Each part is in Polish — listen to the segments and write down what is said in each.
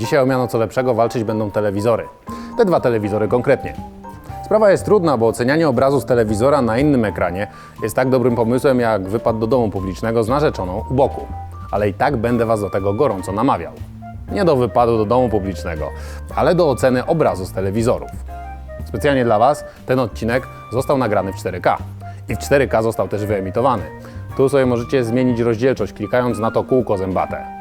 Dzisiaj o miano co lepszego walczyć będą telewizory. Te dwa telewizory konkretnie. Sprawa jest trudna, bo ocenianie obrazu z telewizora na innym ekranie jest tak dobrym pomysłem jak wypad do domu publicznego z narzeczoną u boku. Ale i tak będę Was do tego gorąco namawiał. Nie do wypadu do domu publicznego, ale do oceny obrazu z telewizorów. Specjalnie dla Was ten odcinek został nagrany w 4K. I w 4K został też wyemitowany. Tu sobie możecie zmienić rozdzielczość klikając na to kółko zębate.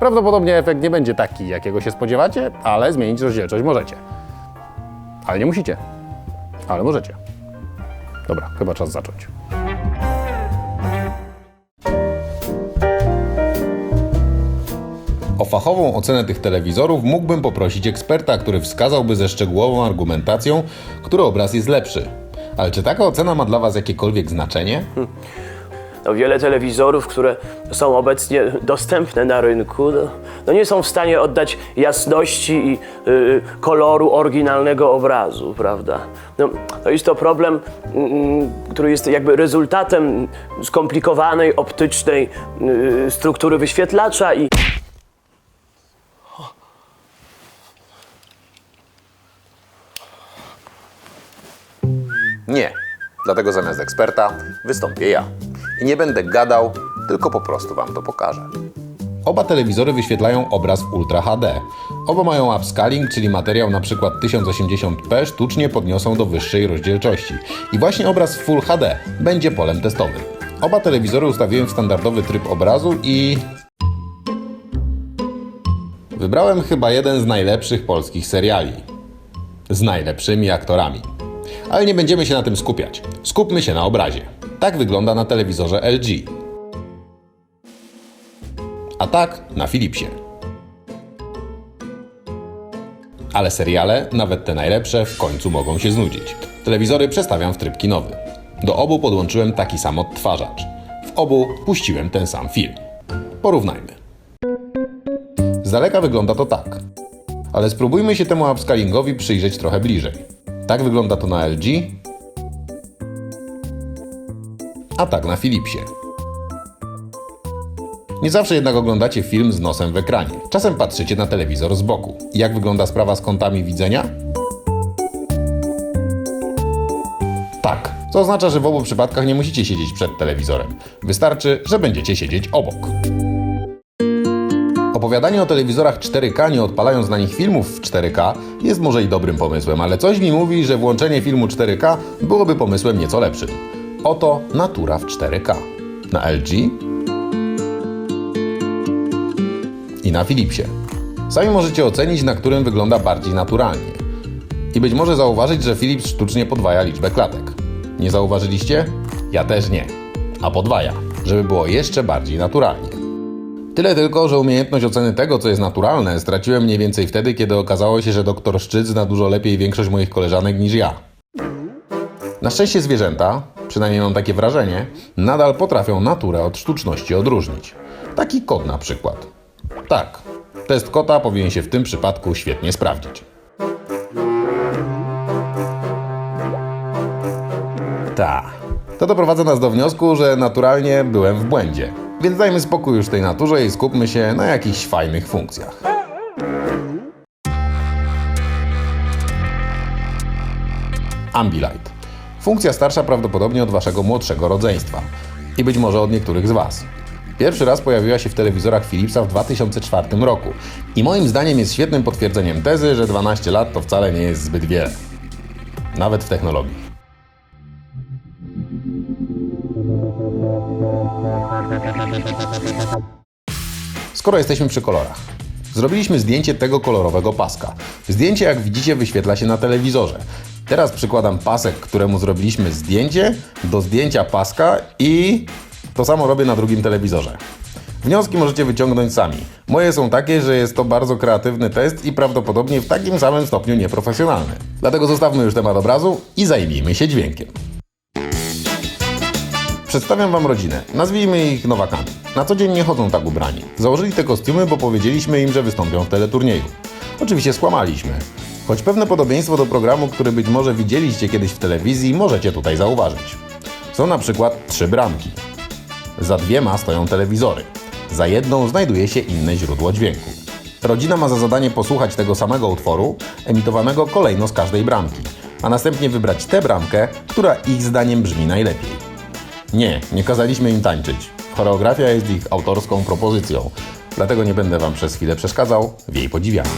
Prawdopodobnie efekt nie będzie taki, jakiego się spodziewacie, ale zmienić rozdzielczość możecie. Ale nie musicie. Ale możecie. Dobra, chyba czas zacząć. O fachową ocenę tych telewizorów mógłbym poprosić eksperta, który wskazałby ze szczegółową argumentacją, który obraz jest lepszy. Ale czy taka ocena ma dla Was jakiekolwiek znaczenie? No, wiele telewizorów, które są obecnie dostępne na rynku, no, no nie są w stanie oddać jasności i y, koloru oryginalnego obrazu, prawda? No, to jest to problem, mm, który jest jakby rezultatem skomplikowanej optycznej y, struktury wyświetlacza i Nie. Dlatego zamiast eksperta wystąpię ja. I nie będę gadał, tylko po prostu Wam to pokażę. Oba telewizory wyświetlają obraz w Ultra HD. Oba mają upscaling, czyli materiał np. 1080p sztucznie podniosą do wyższej rozdzielczości. I właśnie obraz w Full HD będzie polem testowym. Oba telewizory ustawiłem w standardowy tryb obrazu i... Wybrałem chyba jeden z najlepszych polskich seriali. Z najlepszymi aktorami. Ale nie będziemy się na tym skupiać. Skupmy się na obrazie. Tak wygląda na telewizorze LG. A tak na Philipsie. Ale seriale, nawet te najlepsze, w końcu mogą się znudzić. Telewizory przestawiam w tryb kinowy. Do obu podłączyłem taki sam odtwarzacz. W obu puściłem ten sam film. Porównajmy. Z daleka wygląda to tak. Ale spróbujmy się temu upscalingowi przyjrzeć trochę bliżej. Tak wygląda to na LG, a tak na Philipsie. Nie zawsze jednak oglądacie film z nosem w ekranie. Czasem patrzycie na telewizor z boku. Jak wygląda sprawa z kątami widzenia? Tak. Co oznacza, że w obu przypadkach nie musicie siedzieć przed telewizorem. Wystarczy, że będziecie siedzieć obok. Opowiadanie o telewizorach 4K, nie odpalając na nich filmów w 4K, jest może i dobrym pomysłem, ale coś mi mówi, że włączenie filmu 4K byłoby pomysłem nieco lepszym. Oto natura w 4K. Na LG i na Philipsie. Sami możecie ocenić, na którym wygląda bardziej naturalnie. I być może zauważyć, że Philips sztucznie podwaja liczbę klatek. Nie zauważyliście? Ja też nie. A podwaja, żeby było jeszcze bardziej naturalnie. Tyle tylko, że umiejętność oceny tego, co jest naturalne, straciłem mniej więcej wtedy, kiedy okazało się, że doktor Szczyt zna dużo lepiej większość moich koleżanek niż ja. Na szczęście zwierzęta, przynajmniej mam takie wrażenie, nadal potrafią naturę od sztuczności odróżnić. Taki kot na przykład. Tak, test kota powinien się w tym przypadku świetnie sprawdzić. Ta. To doprowadza nas do wniosku, że naturalnie byłem w błędzie. Więc dajmy spokój już tej naturze i skupmy się na jakichś fajnych funkcjach. Ambilight. Funkcja starsza prawdopodobnie od waszego młodszego rodzeństwa. I być może od niektórych z was. Pierwszy raz pojawiła się w telewizorach Philipsa w 2004 roku. I moim zdaniem jest świetnym potwierdzeniem tezy, że 12 lat to wcale nie jest zbyt wiele. Nawet w technologii. Skoro jesteśmy przy kolorach. Zrobiliśmy zdjęcie tego kolorowego paska. Zdjęcie, jak widzicie, wyświetla się na telewizorze. Teraz przykładam pasek, któremu zrobiliśmy zdjęcie, do zdjęcia paska i to samo robię na drugim telewizorze. Wnioski możecie wyciągnąć sami. Moje są takie, że jest to bardzo kreatywny test i prawdopodobnie w takim samym stopniu nieprofesjonalny. Dlatego zostawmy już temat obrazu i zajmijmy się dźwiękiem. Przedstawiam Wam rodzinę. Nazwijmy ich Nowakami. Na co dzień nie chodzą tak ubrani. Założyli te kostiumy, bo powiedzieliśmy im, że wystąpią w teleturnieju. Oczywiście skłamaliśmy. Choć pewne podobieństwo do programu, który być może widzieliście kiedyś w telewizji, możecie tutaj zauważyć. Są na przykład trzy bramki. Za dwiema stoją telewizory. Za jedną znajduje się inne źródło dźwięku. Rodzina ma za zadanie posłuchać tego samego utworu, emitowanego kolejno z każdej bramki, a następnie wybrać tę bramkę, która ich zdaniem brzmi najlepiej. Nie, nie kazaliśmy im tańczyć. Choreografia jest ich autorską propozycją, dlatego nie będę Wam przez chwilę przeszkadzał w jej podziwianiu.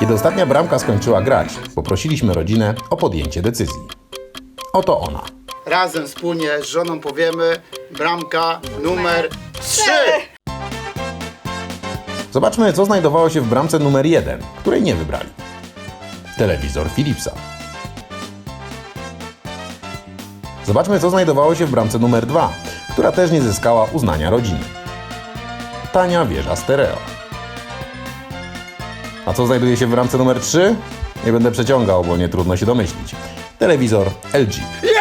Kiedy ostatnia bramka skończyła grać, poprosiliśmy rodzinę o podjęcie decyzji. Oto ona. Razem wspólnie z żoną powiemy bramka numer 3. Zobaczmy, co znajdowało się w bramce numer 1, której nie wybrali. Telewizor Philipsa. Zobaczmy, co znajdowało się w bramce numer 2, która też nie zyskała uznania rodziny. Tania wieża stereo. A co znajduje się w bramce numer 3? Nie będę przeciągał, bo nie trudno się domyślić. Telewizor LG. Jest!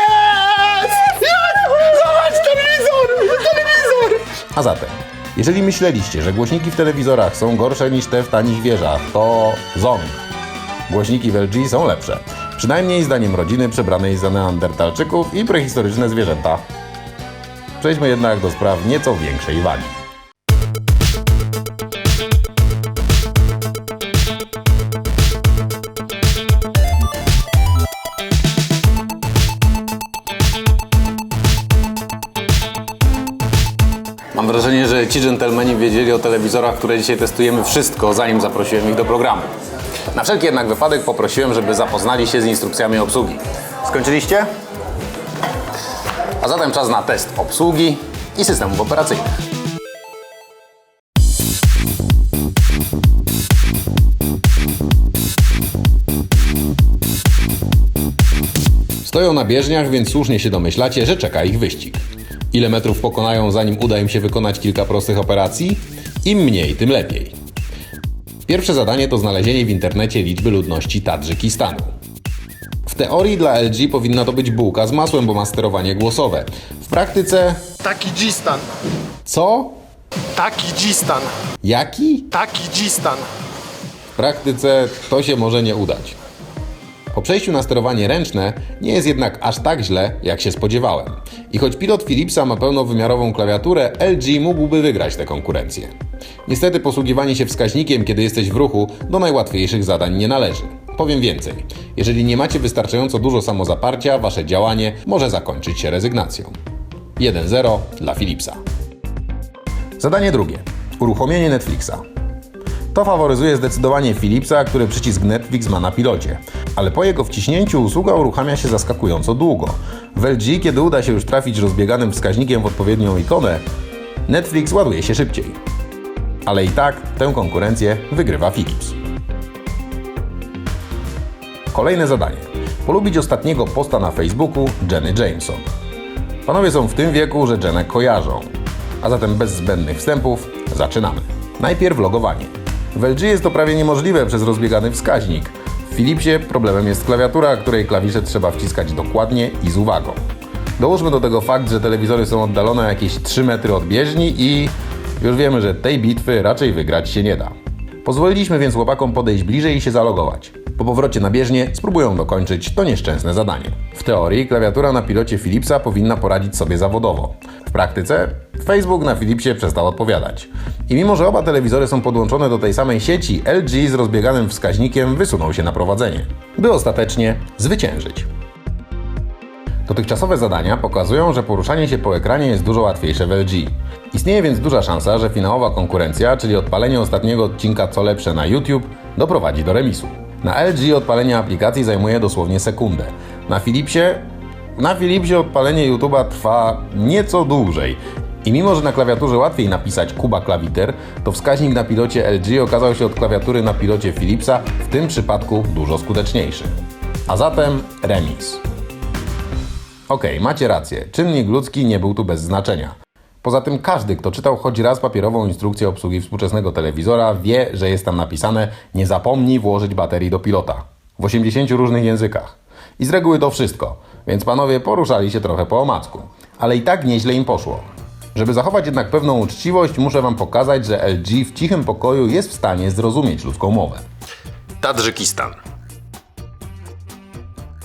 Jest! Zobacz telewizor! Telewizor! A zatem, jeżeli myśleliście, że głośniki w telewizorach są gorsze niż te w tanich wieżach, to ząg. Głośniki w LG są lepsze. Przynajmniej zdaniem rodziny przebranej za neandertalczyków i prehistoryczne zwierzęta. Przejdźmy jednak do spraw nieco większej wagi. Mam wrażenie, że ci dżentelmeni wiedzieli o telewizorach, które dzisiaj testujemy wszystko, zanim zaprosiłem ich do programu. Na wszelki jednak wypadek poprosiłem, żeby zapoznali się z instrukcjami obsługi. Skończyliście? A zatem czas na test obsługi i systemów operacyjnych. Stoją na bieżniach, więc słusznie się domyślacie, że czeka ich wyścig. Ile metrów pokonają, zanim uda im się wykonać kilka prostych operacji? Im mniej, tym lepiej. Pierwsze zadanie to znalezienie w internecie liczby ludności Tadżykistanu. W teorii dla LG powinna to być bułka z masłem, bo ma sterowanie głosowe. W praktyce Taki dzistan. co? Taki dzistan. Jaki? Taki dzistan. W praktyce to się może nie udać. Przejściu na sterowanie ręczne nie jest jednak aż tak źle, jak się spodziewałem. I choć pilot Philipsa ma pełnowymiarową klawiaturę, LG mógłby wygrać tę konkurencję. Niestety posługiwanie się wskaźnikiem, kiedy jesteś w ruchu, do najłatwiejszych zadań nie należy. Powiem więcej. Jeżeli nie macie wystarczająco dużo samozaparcia, wasze działanie może zakończyć się rezygnacją. 1-0 dla Philipsa. Zadanie drugie. Uruchomienie Netflixa. To faworyzuje zdecydowanie Philipsa, który przycisk Netflix ma na pilocie. Ale po jego wciśnięciu usługa uruchamia się zaskakująco długo. W LG, kiedy uda się już trafić rozbieganym wskaźnikiem w odpowiednią ikonę, Netflix ładuje się szybciej. Ale i tak tę konkurencję wygrywa Philips. Kolejne zadanie. Polubić ostatniego posta na Facebooku Jenny Jameson. Panowie są w tym wieku, że Jenę kojarzą. A zatem bez zbędnych wstępów zaczynamy. Najpierw logowanie. W LG jest to prawie niemożliwe przez rozbiegany wskaźnik. W Philipsie problemem jest klawiatura, której klawisze trzeba wciskać dokładnie i z uwagą. Dołóżmy do tego fakt, że telewizory są oddalone jakieś 3 metry od bieżni i już wiemy, że tej bitwy raczej wygrać się nie da. Pozwoliliśmy więc chłopakom podejść bliżej i się zalogować. Po powrocie na bieżnię spróbują dokończyć to nieszczęsne zadanie. W teorii klawiatura na pilocie Philipsa powinna poradzić sobie zawodowo. W praktyce Facebook na Philipsie przestał odpowiadać. I mimo, że oba telewizory są podłączone do tej samej sieci, LG z rozbieganym wskaźnikiem wysunął się na prowadzenie, by ostatecznie zwyciężyć. Dotychczasowe zadania pokazują, że poruszanie się po ekranie jest dużo łatwiejsze w LG. Istnieje więc duża szansa, że finałowa konkurencja, czyli odpalenie ostatniego odcinka co lepsze na YouTube, doprowadzi do remisu. Na LG odpalenie aplikacji zajmuje dosłownie sekundę. Na Philipsie na Philipsie odpalenie YouTube'a trwa nieco dłużej. I mimo, że na klawiaturze łatwiej napisać Kuba Klawiter, to wskaźnik na pilocie LG okazał się od klawiatury na pilocie Philipsa w tym przypadku dużo skuteczniejszy. A zatem remis. Okej, macie rację. Czynnik ludzki nie był tu bez znaczenia. Poza tym każdy, kto czytał choć raz papierową instrukcję obsługi współczesnego telewizora, wie, że jest tam napisane nie zapomnij włożyć baterii do pilota. W 80 różnych językach. I z reguły to wszystko, więc panowie poruszali się trochę po omacku. Ale i tak nieźle im poszło. Żeby zachować jednak pewną uczciwość, muszę wam pokazać, że LG w cichym pokoju jest w stanie zrozumieć ludzką mowę. Tadżykistan.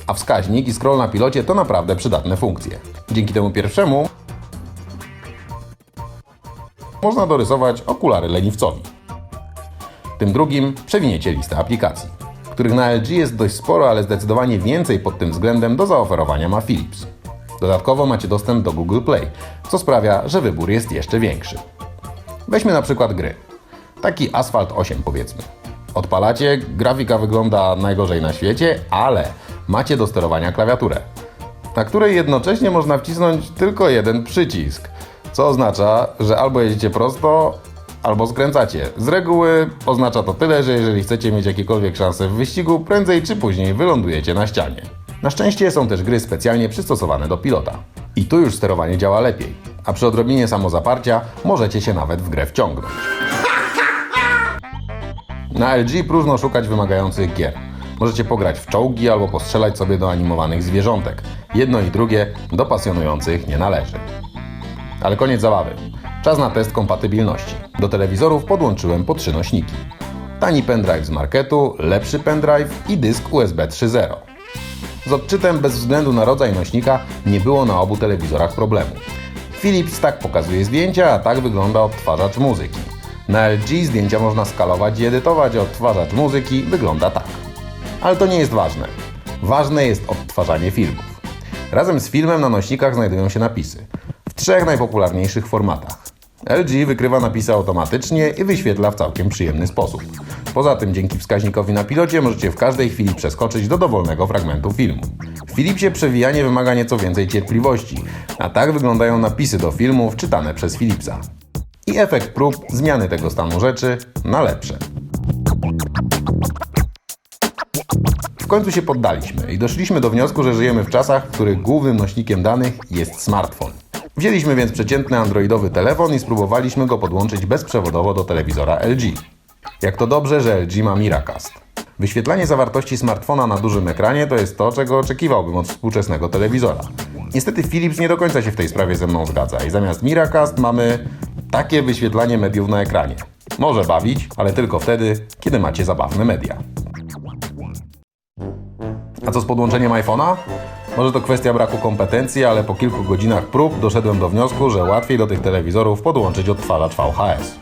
A wskaźnik i scroll na pilocie to naprawdę przydatne funkcje. Dzięki temu pierwszemu można dorysować okulary leniwcowi. Tym drugim przewiniecie listę aplikacji, których na LG jest dość sporo, ale zdecydowanie więcej pod tym względem do zaoferowania ma Philips. Dodatkowo macie dostęp do Google Play, co sprawia, że wybór jest jeszcze większy. Weźmy na przykład gry. Taki Asphalt 8 powiedzmy. Odpalacie, grafika wygląda najgorzej na świecie, ale macie do sterowania klawiaturę, na której jednocześnie można wcisnąć tylko jeden przycisk, co oznacza, że albo jedziecie prosto, albo skręcacie. Z reguły oznacza to tyle, że jeżeli chcecie mieć jakiekolwiek szanse w wyścigu, prędzej czy później wylądujecie na ścianie. Na szczęście są też gry specjalnie przystosowane do pilota. I tu już sterowanie działa lepiej, a przy odrobinie samozaparcia możecie się nawet w grę wciągnąć. Na LG próżno szukać wymagających gier. Możecie pograć w czołgi albo postrzelać sobie do animowanych zwierzątek. Jedno i drugie do pasjonujących nie należy. Ale koniec zabawy. Czas na test kompatybilności. Do telewizorów podłączyłem po trzy nośniki. Tani pendrive z marketu, lepszy pendrive i dysk USB 3.0. Z odczytem bez względu na rodzaj nośnika nie było na obu telewizorach problemu. Philips tak pokazuje zdjęcia, a tak wygląda odtwarzacz muzyki. Na LG zdjęcia można skalować i edytować, a odtwarzacz muzyki wygląda tak. Ale to nie jest ważne. Ważne jest odtwarzanie filmów. Razem z filmem na nośnikach znajdują się napisy w trzech najpopularniejszych formatach. LG wykrywa napisy automatycznie i wyświetla w całkiem przyjemny sposób. Poza tym dzięki wskaźnikowi na pilocie możecie w każdej chwili przeskoczyć do dowolnego fragmentu filmu. W Philipsie przewijanie wymaga nieco więcej cierpliwości, a tak wyglądają napisy do filmów czytane przez Philipsa. I efekt prób zmiany tego stanu rzeczy na lepsze. W końcu się poddaliśmy i doszliśmy do wniosku, że żyjemy w czasach, w których głównym nośnikiem danych jest smartfon. Wzięliśmy więc przeciętny androidowy telefon i spróbowaliśmy go podłączyć bezprzewodowo do telewizora LG. Jak to dobrze, że LG ma Miracast. Wyświetlanie zawartości smartfona na dużym ekranie to jest to, czego oczekiwałbym od współczesnego telewizora. Niestety Philips nie do końca się w tej sprawie ze mną zgadza i zamiast Miracast mamy takie wyświetlanie mediów na ekranie. Może bawić, ale tylko wtedy, kiedy macie zabawne media. A co z podłączeniem iPhone'a? Może to kwestia braku kompetencji, ale po kilku godzinach prób doszedłem do wniosku, że łatwiej do tych telewizorów podłączyć odtwarzacz VHS.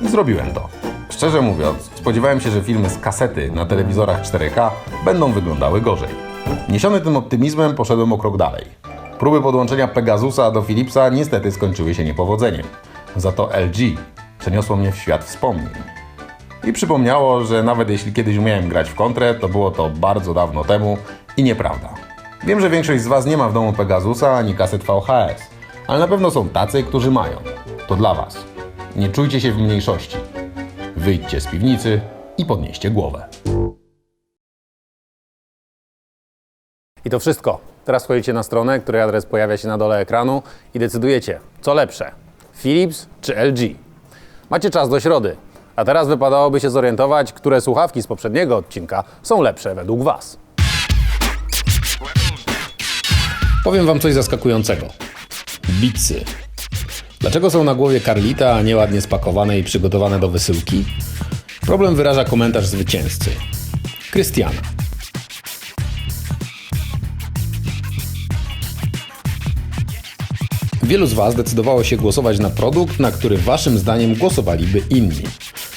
I zrobiłem to. Szczerze mówiąc, spodziewałem się, że filmy z kasety na telewizorach 4K będą wyglądały gorzej. Niesiony tym optymizmem poszedłem o krok dalej. Próby podłączenia Pegasusa do Philipsa niestety skończyły się niepowodzeniem. Za to LG przeniosło mnie w świat wspomnień. I przypomniało, że nawet jeśli kiedyś umiałem grać w kontrę, to było to bardzo dawno temu i nieprawda. Wiem, że większość z Was nie ma w domu Pegasusa ani kaset VHS, ale na pewno są tacy, którzy mają. To dla Was. Nie czujcie się w mniejszości. Wyjdźcie z piwnicy i podnieście głowę. I to wszystko. Teraz wchodzicie na stronę, której adres pojawia się na dole ekranu i decydujecie, co lepsze, Philips czy LG. Macie czas do środy, a teraz wypadałoby się zorientować, które słuchawki z poprzedniego odcinka są lepsze według Was. Powiem Wam coś zaskakującego. Bitsy. Dlaczego są na głowie Karlita, a nie ładnie spakowane i przygotowane do wysyłki? Problem wyraża komentarz zwycięzcy. Krystiana. Wielu z Was decydowało się głosować na produkt, na który Waszym zdaniem głosowaliby inni,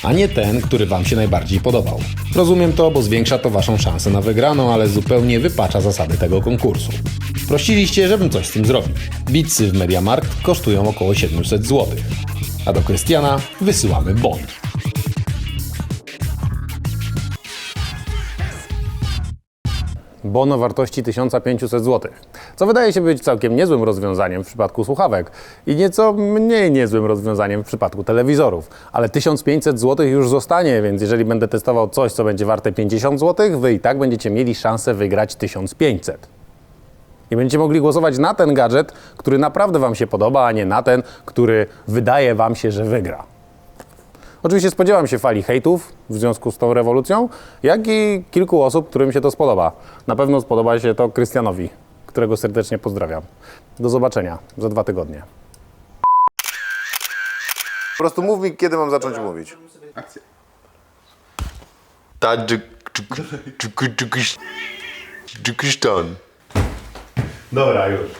a nie ten, który Wam się najbardziej podobał. Rozumiem to, bo zwiększa to Waszą szansę na wygraną, ale zupełnie wypacza zasady tego konkursu. Prosiliście, żebym coś z tym zrobił. Bitsy w Mediamarkt kosztują około 700 zł, a do Krystiana wysyłamy bon. Bon o wartości 1500 zł, co wydaje się być całkiem niezłym rozwiązaniem w przypadku słuchawek i nieco mniej niezłym rozwiązaniem w przypadku telewizorów. Ale 1500 zł już zostanie, więc jeżeli będę testował coś, co będzie warte 50 zł, wy i tak będziecie mieli szansę wygrać 1500. I będziecie mogli głosować na ten gadżet, który naprawdę Wam się podoba, a nie na ten, który wydaje Wam się, że wygra. Oczywiście spodziewam się fali hejtów w związku z tą rewolucją, jak i kilku osób, którym się to spodoba. Na pewno spodoba się to Krystianowi, którego serdecznie pozdrawiam. Do zobaczenia za dwa tygodnie. Po prostu mów mi, kiedy mam zacząć mówić. Dżyk, Tadżykistan. Dobra, już.